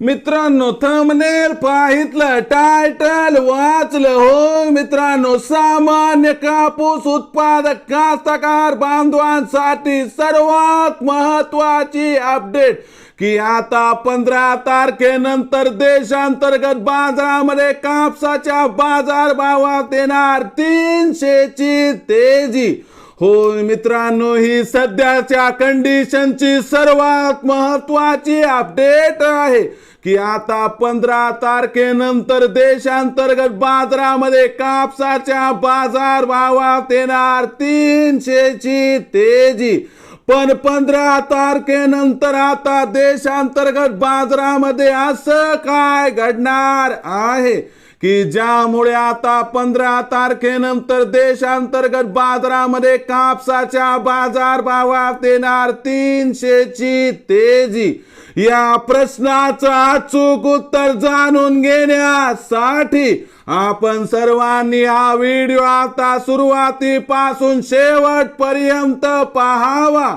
मित्रांनो thumbnail पाहितलं title वाचलं. हो मित्रांनो सामान्य कापूस उत्पादक कास्तकार बांधवांसाठी सर्वात महत्वाची अपडेट की आता पंधरा तारखेनंतर देशांतर्गत बाजारामध्ये कापसाच्या बाजार भावात येणार तीनशेची तेजी. हो मित्रांनो ही सध्याच्या कंडिशनची सर्वात महत्वाची अपडेट आहे. की आता पंधरा तारखेनंतर देशांतर्गत बाजारामध्ये कापसाच्या बाजार भावात येणार तीनशेची तेजी. पण पंधरा तारखेनंतर आता देशांतर्गत बाजारामध्ये असं काय घडणार आहे? की ज्यामुळे आता पंधरा तारखेनंतर देशांतर्गत बाजारामध्ये कापसाच्या बाजार भावात येणार तीनशेची तेजी. या प्रश्नाचं अचूक उत्तर जाणून घेण्यासाठी आपण सर्वांनी हा व्हिडिओ आता सुरुवातीपासून शेवटपर्यंत पाहावा.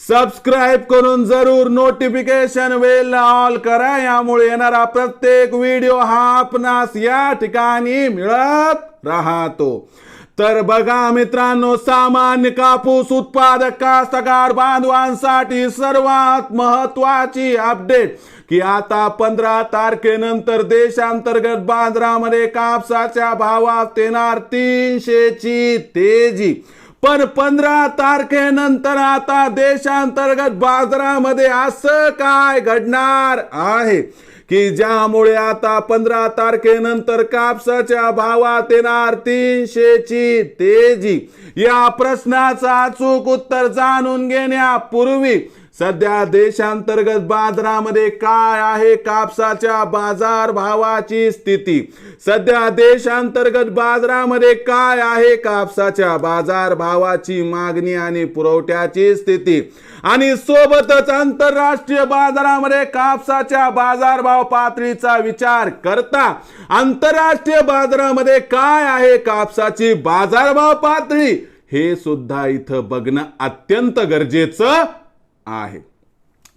सबस्क्राईब करून जरूर नोटिफिकेशन वेल ऑल करा. यामुळे येणारा प्रत्येक व्हिडिओ हा आपणास या ठिकाणी मिळत राहतो. तर बघा मित्रांनो सामान्य कापूस उत्पादक कास्तकार बांधवांसाठी सर्वात महत्वाची अपडेट की आता पंधरा तारखेनंतर देशांतर्गत बाजारामध्ये कापसाच्या भावात येणार तीनशेची तेजी. पण पंधरा तारखेनंतर आता देशांतर्गत बाजारामध्ये असं काय घडणार आहे? की ज्यामुळे आता पंधरा तारखेनंतर कापसाच्या भावात येणार तीनशेची तेजी? या प्रश्नाचं अचूक उत्तर जाणून घेण्यापूर्वी सध्या देशांतर्गत बाजारामध्ये काय आहे कापसाच्या बाजार भावाची स्थिती? सध्या देशांतर्गत बाजारामध्ये काय आहे कापसाच्या बाजार भावाची मागणी आणि पुरवठ्याची स्थिती? आणि सोबतच आंतरराष्ट्रीय बाजारामध्ये कापसाच्या बाजारभाव पातळीचा विचार करता आंतरराष्ट्रीय बाजारामध्ये काय आहे कापसाची बाजारभाव पातळी? हे सुद्धा इथं बघणं अत्यंत गरजेचं आहे.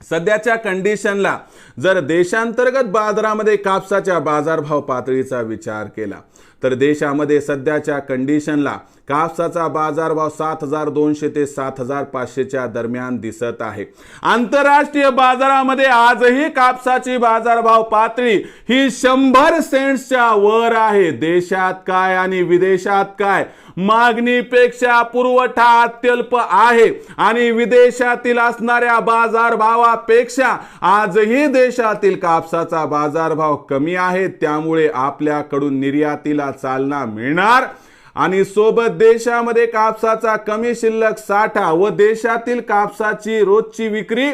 सध्याच्या कंडिशनला जर देशांतर्गत बाजारामध्ये कापसाच्या बाजारभाव पातळीचा विचार केला तर देशामध्ये सध्याच्या कंडिशनला कापसाचा बाजारभाव सात हजार दोनशे ते सात हजार पाचशेच्या दरम्यान दिसत आहे. आंतरराष्ट्रीय बाजारामध्ये आजही कापसाची बाजारभाव पातळी ही शंभर सेंट्सच्या वर आहे. देशात काय आणि विदेशात काय? मागणीपेक्षा पुरवठा अत्यल्प आहे आणि विदेशातील असणाऱ्या बाजारभावापेक्षा आजही देशातील कापसाचा बाजारभाव कमी आहे. त्यामुळे आपल्याकडून निर्यातीला चालना मिळणार? आणि सोबत देशामध्ये कापसाचा कमी शिल्लक साठा व देशातील कापसाची रोजची विक्री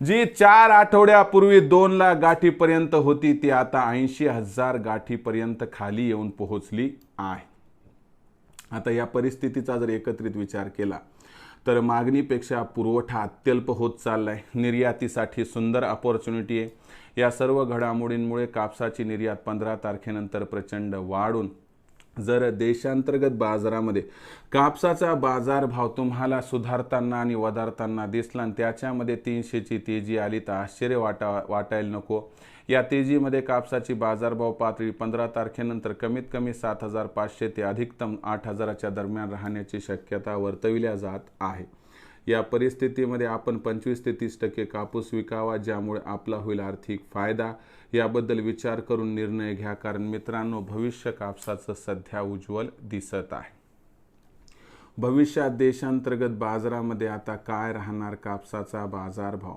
जी चार आठवड्यापूर्वी दोन लाख गाठीपर्यंत होती ती आता ऐंशी हजार गाठीपर्यंत खाली येऊन पोहोचली आहे. आता या परिस्थितीचा जर एकत्रित विचार केला तर मागणीपेक्षा पुरवठा अत्यल्प होत चाललाय. निर्यातीसाठी सुंदर अपॉर्च्युनिटी आहे. या सर्व घडामोडींमुळे कापसाची निर्यात पंधरा तारखेनंतर प्रचंड वाढून जर देशांतर्गत बाजारामध्ये कापसाचा बाजारभाव तुम्हाला सुधारताना आणि वधारताना दिसला आणि त्याच्यामध्ये तीनशेची तेजी आली तर आश्चर्य वाटा वाटायला नको. या तेजीमध्ये कापसाची बाजारभाव पातळी पंधरा तारखेनंतर कमीत कमी सात हजार पाचशे ते अधिकतम आठ हजाराच्या दरम्यान राहण्याची शक्यता वर्तविल्या जात आहे. या परिस्थितीमध्ये आपण पंचवीस ते तीस टक्के कापूस विकावा ज्यामुळे आपला होईल आर्थिक फायदा. याबद्दल विचार करून निर्णय घ्या कारण मित्रांनो भविष्य कापसाचं सध्या उज्ज्वल दिसत आहे. भविष्यात देशांतर्गत बाजारामध्ये आता काय राहणार कापसाचा बाजारभाव?